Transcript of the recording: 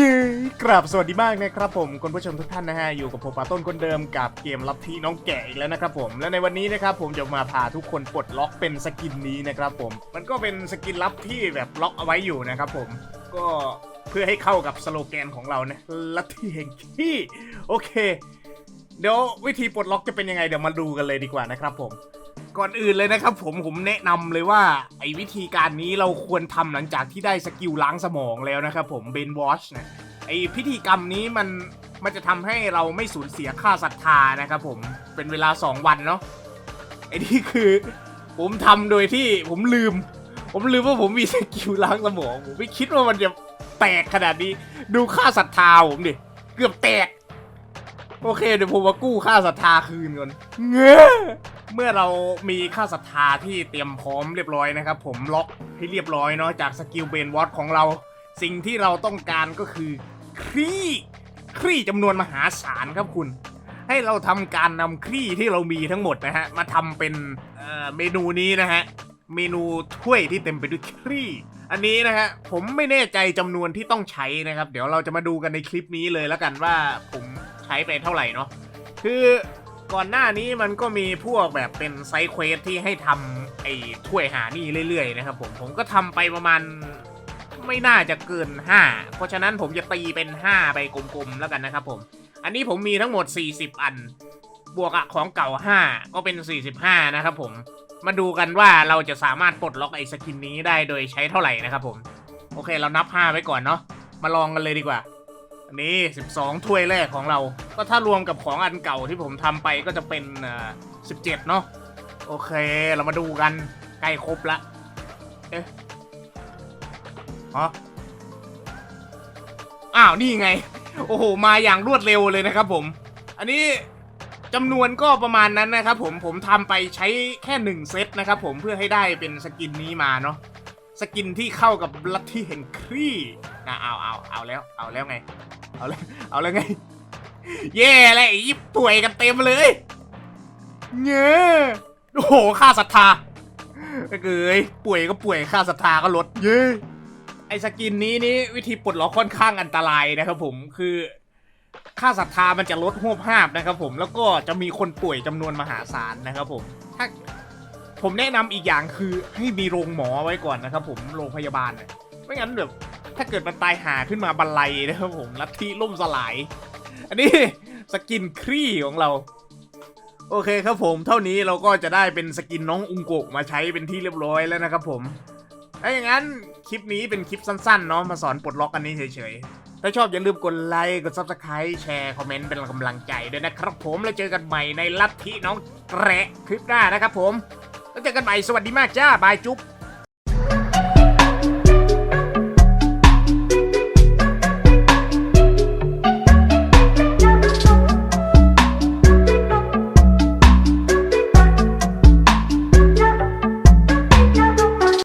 ยืกราบสวัสดีมากนะครับผมคุณผู้ชมทุกท่านนะฮะอยู่กับผมปาต้นคนเดิมกับเกมลับที่น้องแกะอีกแล้วนะครับผมและในวันนี้นะครับผมจะมาพาทุกคนปลดล็อกเป็นสกินนี้นะครับผมมันก็เป็นสกินลับที่แบบล็อกเอาไว้อยู่นะครับผมก็เพื่อให้เข้ากับสโลแกนของเรานะลัทธิแห่งขี้โอเค เดี๋ยววิธีปลดล็อกจะเป็นยังไงเดี๋ยวมาดูกันเลยดีกว่านะครับผม ก่อนอื่นเลยนะครับผมผมแนะนำเลยว่าไอ้วิธีการนี้เราควรทำหลังจากที่ได้สกิลล้างสมองแล้วนะครับผมเบนวอชนะไอ้พิธีกรรมนี้มันมันจะทำให้เราไม่สูญเสียค่าศรัทธานะครับผมเป็นเวลา 2 วันเนาะไอ้นี่คือ ผมทำโดยที่ผมลืม ผมลืมว่าผมมีสกิลล้างสมองผมไม่คิดว่ามันจะแตกขนาดนี้ ดูค่าศรัทธาผมดิเกือบแตก โอเคเดี๋ยวผมมากู้ค่าศรัทธาคืนก่อนเง้อเมื่อเรามีค่าศรัทธาที่เตรียมพร้อมเรียบร้อยนะครับ ผมล็อกให้เรียบร้อยเนาะจากสกิลเบนวอตของเรา สิ่งที่เราต้องการก็คือครี่ครี่จำนวนมหาศาลครับคุณ ให้เราทำการนำครี่ที่เรามีทั้งหมดนะฮะ มาทำเป็นเอ่อเมนูนี้นะฮะ เมนูถ้วยที่เต็มไปด้วยครี่ อันนี้นะฮะผมไม่แน่ใจจำนวนที่ต้องใช้นะครับ เดี๋ยวเราจะมาดูกันในคลิปนี้เลยแล้วกันว่าผม ใช้ไปเท่าไหร่เนาะคือก่อนหน้านี้มันก็มีพวกแบบเป็นไซเควสที่ให้ทำไอ้ถ้วยหานี่เรื่อยๆนะครับผมผมก็ทำไปประมาณไม่น่าจะเกิน 5 เพราะฉะนั้นผมจะตีเป็น 5 ไปกลมๆแล้วกันนะครับผม อันนี้ผมมีทั้งหมด 40 อัน บวกอะของเก่า 5 ก็เป็น 45 นะครับผม มาดูกันว่าเราจะสามารถปลดล็อกไอ้สกินนี้ได้โดยใช้เท่าไหร่นะครับผม โอเคเรานับ 5 ไว้ก่อนเนาะ มาลองกันเลยดีกว่า นนี้12 ถ้วยแรกของเรา ก็ถ้ารวมกับของอันเก่าที่ผมทำไปก็จะเป็นอ่อ17 เนาะโอเค เรามาดูกันใกล้ครบละ เอ๊ะฮะอ้าว นี่ไง โอ้โห มาอย่างรวดเร็วเลยนะครับผม อันนี้จำนวนก็ประมาณนั้นนะครับผม ผมทำไปใช้แค่หนึ่งเซตนะครับผมเพื่อให้ได้เป็นสกินนี้มาเนาะ สกินที่เข้ากับลัทธิแห่งครีนะเอาเอาเอาแล้ว เอาแล้วไง เอาแล้วเอาแล้วไง เย่เลยยิบป่วยกันเต็มเลยเงี้ยโอ้โหค่าศรัทธาก็เกยป่วยก็ป่วยค่าศรัทธาก็ลด เย้ไอสกินนี้นี่วิธีปลดล็อกค่อนข้างอันตรายนะครับผมคือค่าศรัทธามันจะลดหวบห้าบนะครับผมแล้วก็จะมีคนป่วยจำนวนมหาศาลนะครับผม ถ้า ผมแนะนำอีกอย่างคือให้มีโรงหมอไว้ก่อนนะครับผมโรงพยาบาลเนี่ยไม่งั้นแบบถ้าเกิดมันตายหาขึ้นมาบันไลนะครับผมลัทธิล่มสลาย อันนี้ สกินครี่ของเรา โอเคครับผม เท่านี้เราก็จะได้เป็นสกินน้องอุงโกะมาใช้เป็นที่เรียบร้อยแล้วนะครับผมถ้าอย่างนั้นคลิปนี้เป็นคลิปสั้นๆเนาะมาสอนปลดล็อกอันนี้เฉยๆ ถ้าชอบอย่าลืมกดไลค์กด subscribe แชร์ คอมเมนต์เป็นกำลังใจด้วยนะครับผมแล้วเจอกันใหม่ในลัทธิน้องแกระคลิปหน้านะครับผม แล้วเจอกันใหม่ สวัสดีมากจ้า บายจุ๊บ